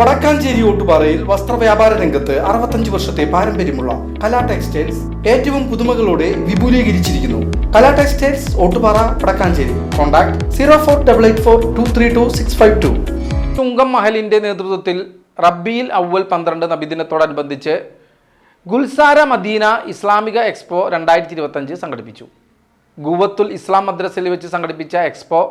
വടക്കാഞ്ചേരി ഓട്ടുപാറയിൽ വസ്ത്രവ്യാപാര രംഗത്ത് അറുപത്തഞ്ച് വർഷത്തെ പാരമ്പര്യമുള്ള കലാ ടെക്സ്റ്റൈൽസ് ഏറ്റവും പുതുമകളോടെ വിപുലീകരിച്ചിരിക്കുന്നു. Kala textiles Ottupara Vadakkanchery. Contact zero four double eight four two three two six five two. Chungam മഹലിന്റെ നേതൃത്വത്തിൽ റബ്ബിയിൽ അവൽ പന്ത്രണ്ട് നബിദിനത്തോടനുബന്ധിച്ച് ഗുൽസാര മദീന ഇസ്ലാമിക എക്സ്പോ രണ്ടായിരത്തി ഇരുപത്തഞ്ച് സംഘടിപ്പിച്ചു. ഗുവത്തുൽ ഇസ്ലാം മദ്രസയിൽ വെച്ച് സംഘടിപ്പിച്ച എക്സ്പോ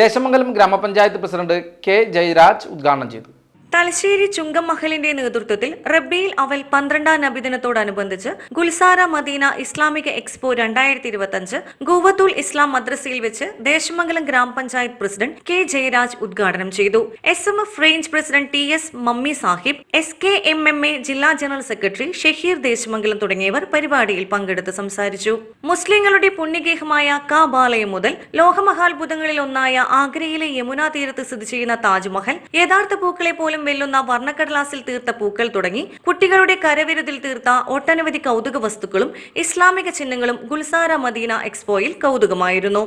ദേശമംഗലം ഗ്രാമപഞ്ചായത്ത് പ്രസിഡന്റ് കെ ജയരാജ് ഉദ്ഘാടനം ചെയ്തു. തലശ്ശേരി ചുങ്കം മഹലിന്റെ നേതൃത്വത്തിൽ റബ്ബിയിൽ അവൽ പന്ത്രണ്ടാം നബിദിനത്തോടനുബന്ധിച്ച് ഗുൽസാര മദീന ഇസ്ലാമിക എക്സ്പോ രണ്ടായിരത്തി ഇരുപത്തിയഞ്ച് ഗോവത്തുൽ ഇസ്ലാം മദ്രസയിൽ വെച്ച് ദേശമംഗലം ഗ്രാമപഞ്ചായത്ത് പ്രസിഡന്റ് കെ ജയരാജ് ഉദ്ഘാടനം ചെയ്തു. S M F range president T S Mammi Sahib S K M M A ജില്ലാ ജനറൽ സെക്രട്ടറി ഷഹീർ ദേശമംഗലം തുടങ്ങിയവർ പരിപാടിയിൽ പങ്കെടുത്ത് സംസാരിച്ചു. മുസ്ലിങ്ങളുടെ പുണ്യഗേഹമായ കാബാലയം മുതൽ ലോകമഹാത്ഭുതങ്ങളിൽ ഒന്നായ ആഗ്രയിലെ യമുനാ തീരത്ത് സ്ഥിതി ചെയ്യുന്ന താജ്മഹൽ യഥാർത്ഥ പൂക്കളെ പോലും വെല്ലുന്ന വർണക്കടലാസിൽ തീർത്ത പൂക്കൾ തുടങ്ങി കുട്ടികളുടെ കരവിരുതിൽ തീർത്ത ഒട്ടനവധി കൗതുക വസ്തുക്കളും ഇസ്ലാമിക ചിഹ്നങ്ങളും ഗുൽസാര മദീന എക്സ്പോയിൽ കൗതുകമായിരുന്നു.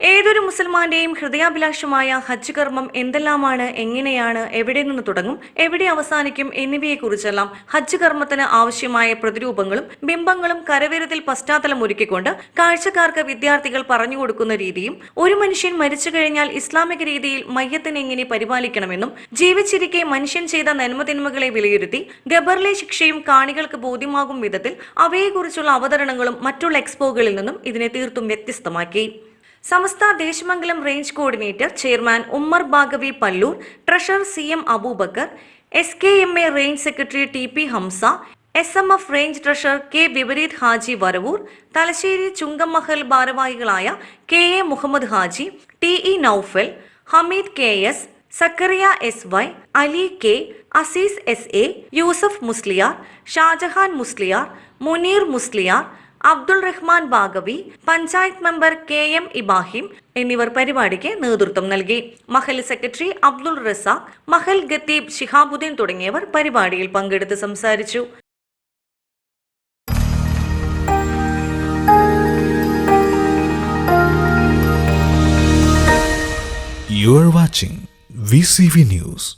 ഏതൊരു മുസൽമാന്റെയും ഹൃദയാഭിലാഷമായ ഹജ്ജ് കർമ്മം എന്തെല്ലാമാണ് എങ്ങനെയാണ് എവിടെ നിന്ന് തുടങ്ങും എവിടെ അവസാനിക്കും എന്നിവയെക്കുറിച്ചെല്ലാം ഹജ്ജ് കർമ്മത്തിന് ആവശ്യമായ പ്രതിരൂപങ്ങളും ബിംബങ്ങളും കരവിരത്തിൽ പശ്ചാത്തലം ഒരുക്കിക്കൊണ്ട് കാഴ്ചക്കാർക്ക് വിദ്യാർത്ഥികൾ പറഞ്ഞു കൊടുക്കുന്ന രീതിയും ഒരു മനുഷ്യൻ മരിച്ചു കഴിഞ്ഞാൽ ഇസ്ലാമിക രീതിയിൽ മയ്യത്തിനെ എങ്ങനെ പരിപാലിക്കണമെന്നും ജീവിച്ചിരിക്കെ മനുഷ്യൻ ചെയ്ത നന്മതിന്മകളെ വിലയിരുത്തി ഗബറിലെ ശിക്ഷയും കാണികൾക്ക് ബോധ്യമാകും വിധത്തിൽ അവയെക്കുറിച്ചുള്ള അവതരണങ്ങളും മറ്റുള്ള എക്സ്പോകളിൽ നിന്നും ഇതിനെ തീർത്തും വ്യത്യസ്തമാക്കി. Samastha Desamangalam range coordinator chairman Ummer Baqavi Pallur treasurer C M Aboobacker S K M A range secretary T P Hamza S M F range treasurer K Vipareeth Haji Varavoor Thalassery Chungamahal ഭാരവാഹികളായ K A Muhammad Haji T E Noufal Hameed K S Zakariya S Y Ali K Azeez S A Yusuf Musliyar Shajahan Musliyar Muneer Musliyar Abdul Rahman Baqavi panchayat member K M Ibrahim എന്നിവർ പരിപാടിക്ക് നേതൃത്വം നൽകി മഹൽ secretary Abdul Razak മഹൽ ഖത്തീബ് ഷിഹാബുദ്ദീൻ തുടങ്ങിയവർ പരിപാടിയിൽ പങ്കെടുത്ത് സംസാരിച്ചു You are watching VCV News.